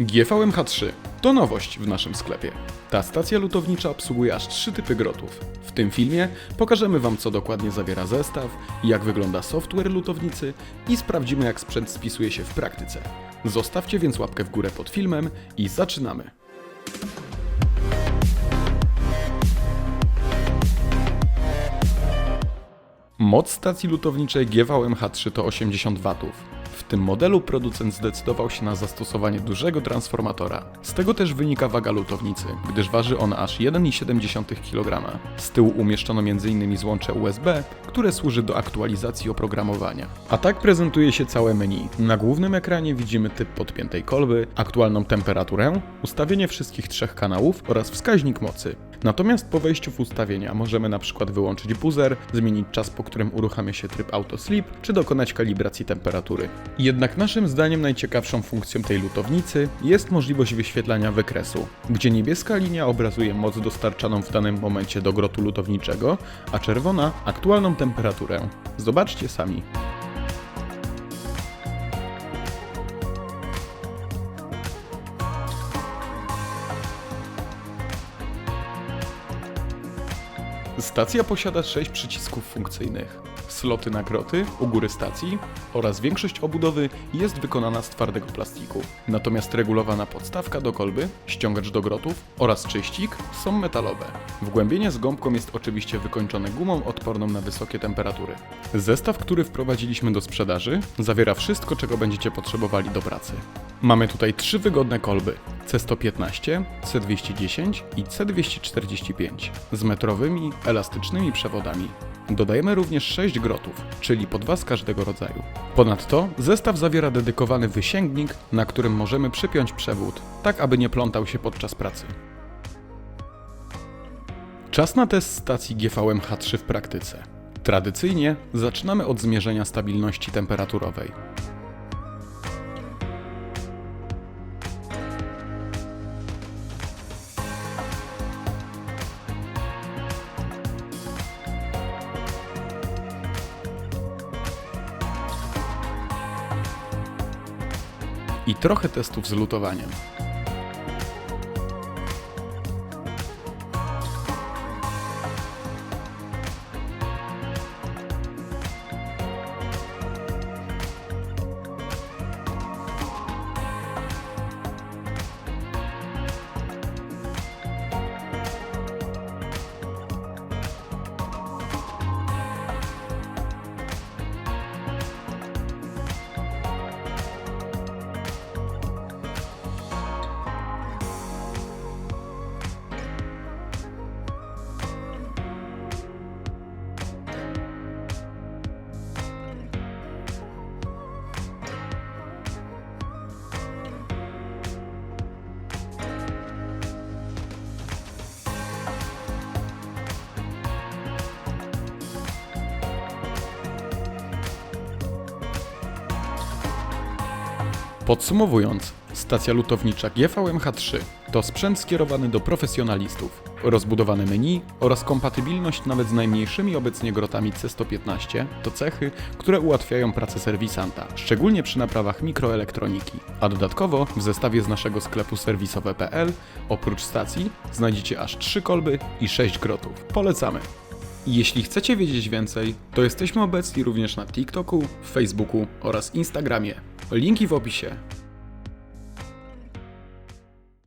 GVMH3 to nowość w naszym sklepie. Ta stacja lutownicza obsługuje aż trzy typy grotów. W tym filmie pokażemy Wam, co dokładnie zawiera zestaw, jak wygląda software lutownicy i sprawdzimy, jak sprzęt spisuje się w praktyce. Zostawcie więc łapkę w górę pod filmem i zaczynamy. Moc stacji lutowniczej GVMH3 to 80 W. W tym modelu producent zdecydował się na zastosowanie dużego transformatora. Z tego też wynika waga lutownicy, gdyż waży ona aż 1,7 kg. Z tyłu umieszczono m.in. złącze USB, które służy do aktualizacji oprogramowania. A tak prezentuje się całe menu. Na głównym ekranie widzimy typ podpiętej kolby, aktualną temperaturę, ustawienie wszystkich trzech kanałów oraz wskaźnik mocy. Natomiast po wejściu w ustawienia możemy na przykład wyłączyć buzzer, zmienić czas, po którym uruchamia się tryb auto sleep, czy dokonać kalibracji temperatury. Jednak naszym zdaniem najciekawszą funkcją tej lutownicy jest możliwość wyświetlania wykresu, gdzie niebieska linia obrazuje moc dostarczaną w danym momencie do grotu lutowniczego, a czerwona aktualną temperaturę. Zobaczcie sami. Stacja posiada 6 przycisków funkcyjnych. Sloty na groty u góry stacji oraz większość obudowy jest wykonana z twardego plastiku. Natomiast regulowana podstawka do kolby, ściągacz do grotów oraz czyścik są metalowe. Wgłębienie z gąbką jest oczywiście wykończone gumą odporną na wysokie temperatury. Zestaw, który wprowadziliśmy do sprzedaży, zawiera wszystko, czego będziecie potrzebowali do pracy. Mamy tutaj trzy wygodne kolby C115, C210 i C245 z metrowymi, elastycznymi przewodami. Dodajemy również 6 grotów, czyli po dwa z każdego rodzaju. Ponadto zestaw zawiera dedykowany wysięgnik, na którym możemy przypiąć przewód, tak aby nie plątał się podczas pracy. Czas na test stacji GVMH3 w praktyce. Tradycyjnie zaczynamy od zmierzenia stabilności temperaturowej. I trochę testów z lutowaniem. Podsumowując, stacja lutownicza GVMH3 to sprzęt skierowany do profesjonalistów. Rozbudowane menu oraz kompatybilność nawet z najmniejszymi obecnie grotami C115 to cechy, które ułatwiają pracę serwisanta, szczególnie przy naprawach mikroelektroniki. A dodatkowo w zestawie z naszego sklepu serwisowe.pl oprócz stacji znajdziecie aż 3 kolby i 6 grotów. Polecamy! Jeśli chcecie wiedzieć więcej, to jesteśmy obecni również na TikToku, Facebooku oraz Instagramie. Linki w opisie.